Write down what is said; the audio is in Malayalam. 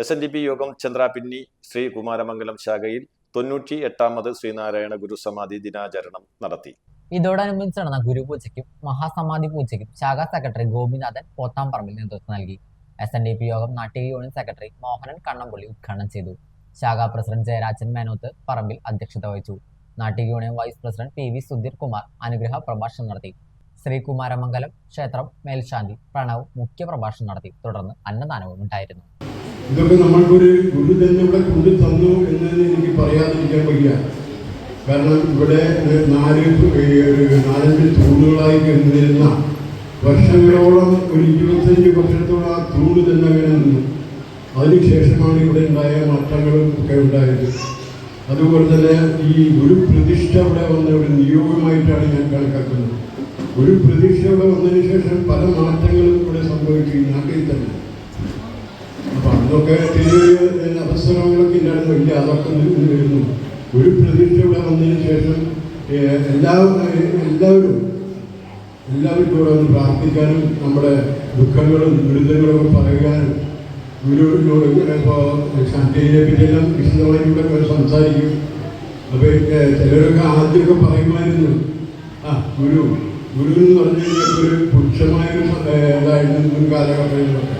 എസ് എൻ ഡി പി യോഗം ചന്ദ്രാപിന്നി ശ്രീ കുമാരമംഗലം ശാഖയിൽ തൊണ്ണൂറ്റി എട്ടാമത് ശ്രീനാരായണ ഗുരു സമാധി ദിനാചരണം നടത്തി. ഇതോടനുബന്ധിച്ച് നടന്ന ഗുരുപൂജയ്ക്കും മഹാസമാധി പൂജയ്ക്കും ശാഖാ സെക്രട്ടറി ഗോപിനാഥൻ പോത്താംപറമ്പിൽ നേതൃത്വം നൽകി. എസ് എൻ ഡി പി യോഗം നാട്ടിക യൂണിയൻ സെക്രട്ടറി മോഹനൻ കണ്ണമ്പള്ളി ഉദ്ഘാടനം ചെയ്തു. ശാഖാ പ്രസിഡന്റ് ജയരാജൻ മേനോത്ത് പറമ്പിൽ അധ്യക്ഷത വഹിച്ചു. Nattika union vice president P V Sudheer Kumar അനുഗ്രഹ പ്രഭാഷണം നടത്തി. ശ്രീകുമാരമംഗലം ക്ഷേത്രം മേൽശാന്തി പ്രണവ് മുഖ്യ പ്രഭാഷണം നടത്തി. തുടർന്ന് അന്നദാനവും ഉണ്ടായിരുന്നു. ഇതൊക്കെ നമ്മൾക്കൊരു ഗുരു തന്നെ ഇവിടെ കൊണ്ടു തന്നു എന്നതിന് എനിക്ക് പറയാതിരിക്കാൻ വയ്യ. കാരണം ഇവിടെ നാല് നാലഞ്ച് തൂണുകളായി നിന്നിരുന്ന വർഷങ്ങളോളം ഒരു ഇരുപത്തഞ്ച് വർഷത്തോളം ആ തൂണ് തന്നെ അങ്ങനെ നിന്നു. അതിനുശേഷമാണ് ഇവിടെ ഉണ്ടായ മാറ്റങ്ങളും ഒക്കെ ഉണ്ടായത്. അതുപോലെ തന്നെ ഈ ഒരു പ്രതിഷ്ഠ ഇവിടെ വന്ന ഒരു നിയോഗമായിട്ടാണ് ഞാൻ കണക്കാക്കുന്നത്. ഒരു പ്രതിഷ്ഠ ഇവിടെ വന്നതിന് ശേഷം പല മാറ്റങ്ങളും ഇവിടെ സംഭവിച്ചു ഈ നാട്ടിൽ തന്നെ അപ്പൊ അതൊക്കെ ചെറിയ അവസരങ്ങളൊക്കെ ഇല്ലായിരുന്നു ഇല്ല അതൊക്കെ വരുന്നു. ഒരു പ്രതീക്ഷ ഇവിടെ വന്നതിന് ശേഷം എല്ലാവരും എല്ലാവരും എല്ലാവർക്കും ഇവിടെ ഒന്ന് പ്രാർത്ഥിക്കാനും നമ്മുടെ ദുഃഖങ്ങളും ദുരിതങ്ങളും പറയാനും ഗുരുവിനോട് ഇപ്പോൾ ശാന്തിയെ പറ്റിയെല്ലാം വിശദമായി ഇവിടെ സംസാരിക്കും. അപ്പോൾ ചിലരൊക്കെ ആദ്യമൊക്കെ പറയുമായിരുന്നു ആ ഗുരു ഗുരു എന്ന് പറഞ്ഞു കഴിഞ്ഞാൽ ഒരു പുരുഷമായൊരു ഏഹ്, ഇതായിരുന്നു മുൻ കാലഘട്ടങ്ങളിലൊക്കെ